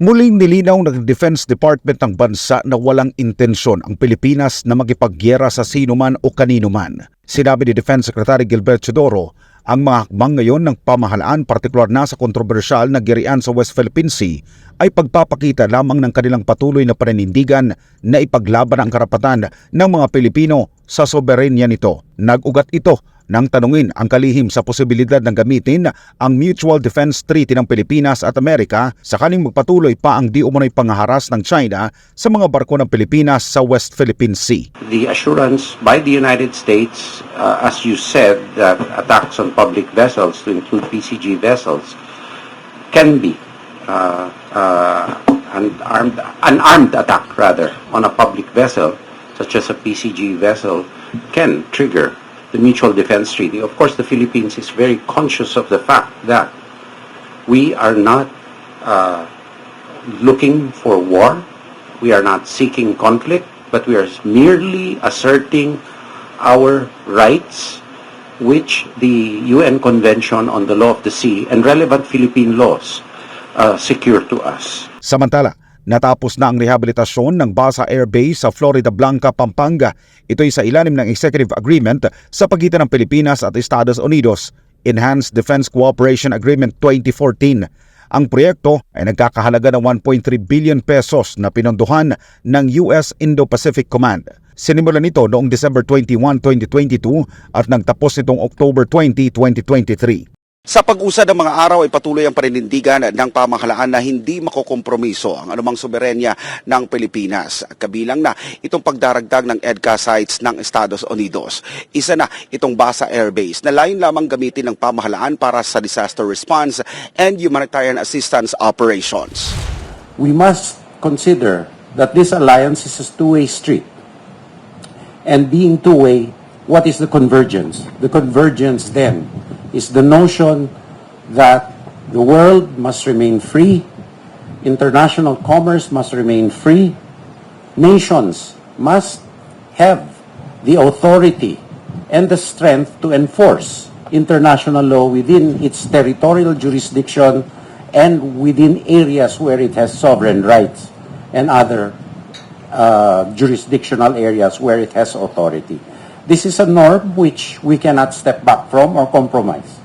Muling nilinaw ng Defense Department ng bansa na walang intensyon ang Pilipinas na makipagyera sa sino man o kanino man. Sinabi ni Defense Secretary Gilbert Chodoro, ang mga hakbang ngayon ng pamahalaan partikular na sa kontrobersyal na girian sa West Philippine Sea ay pagpapakita lamang ng kanilang patuloy na paninindigan na ipaglaban ang karapatan ng mga Pilipino sa soberenya nito. Nag-ugat ito nang tanungin ang kalihim sa posibilidad ng gamitin ang Mutual Defense Treaty ng Pilipinas at Amerika sakaling magpatuloy pa ang di umano'y pangaharas ng China sa mga barko ng Pilipinas sa West Philippine Sea. the assurance by the United States, uh, as you said, that attacks on public vessels, to include PCG vessels, can be uh, uh, an armed, an armed attack rather on a public vessel, such as a PCG vessel, can trigger the Mutual Defense Treaty. Of course, the Philippines is very conscious of the fact that we are not uh, looking for war. We are not seeking conflict, but we are merely asserting our rights, which the UN Convention on the Law of the Sea and relevant Philippine laws uh, secure to us. Samantala, natapos na ang rehabilitasyon ng Basa Air Base sa Florida Blanca, Pampanga. Ito'y sa ilalim ng Executive Agreement sa pagitan ng Pilipinas at Estados Unidos, Enhanced Defense Cooperation Agreement 2014. Ang proyekto ay nagkakahalaga ng 1.3 billion pesos na pinondohan ng US Indo-Pacific Command. Sinimulan nito noong December 21, 2022 at nagtapos nitong October 20, 2023. Sa pag-usad ng mga araw ay patuloy ang paninindigan ng pamahalaan na hindi makokompromiso ang anumang soberenya ng Pilipinas. Kabilang na itong pagdaragdag ng EDCA sites ng Estados Unidos. Isa na itong Basa Air Base na layon lamang gamitin ng pamahalaan para sa disaster response and humanitarian assistance operations. We must consider that this alliance is a two-way street. And being two-way, what is the convergence? The convergence then is the notion that the world must remain free, international commerce must remain free, nations must have the authority and the strength to enforce international law within its territorial jurisdiction and within areas where it has sovereign rights and other uh, jurisdictional areas where it has authority. This is a norm which we cannot step back from or compromise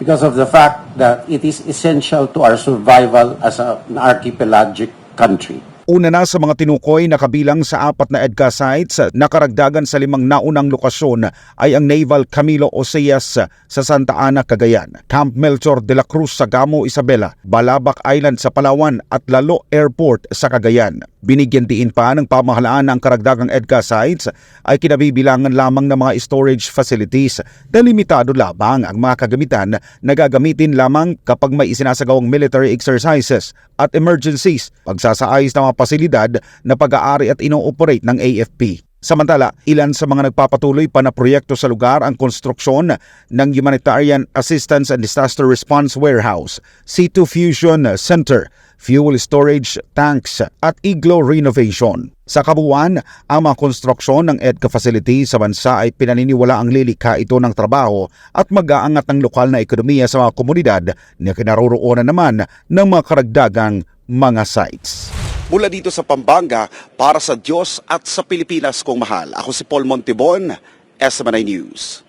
because of the fact that it is essential to our survival as an archipelagic country. Una na sa mga tinukoy na kabilang sa apat na EDCA sites na karagdagan sa limang naunang lokasyon ay ang Naval Camilo Oseas sa Santa Ana, Cagayan, Camp Melchor de la Cruz sa Gamo, Isabela, Balabac Island sa Palawan at Lalo Airport sa Cagayan. Binigyan diin pa ng pamahalaan ang karagdagang EDCA sites ay kinabibilangan lamang ng mga storage facilities na limitado lamang ang mga kagamitan na gagamitin lamang kapag may isinasagawang military exercises at emergencies, pagsasaayos ng mga pasilidad na pag-aari at ino-operate ng AFP. Samantala, ilan sa mga nagpapatuloy pa na proyekto sa lugar ang konstruksyon ng Humanitarian Assistance and Disaster Response Warehouse, C2 Fusion Center, fuel storage tanks at iglo renovation. Sa kabuuan, ang mga konstruksyon ng EDCA facility sa bansa ay pinaniniwala ang lilikha ito ng trabaho at mag-aangat ng lokal na ekonomiya sa mga komunidad na kinaroroonan naman ng mga karagdagang mga sites. Mula dito sa Pampanga, para sa Diyos at sa Pilipinas kong mahal, ako si Paul Montibon, SMNI News.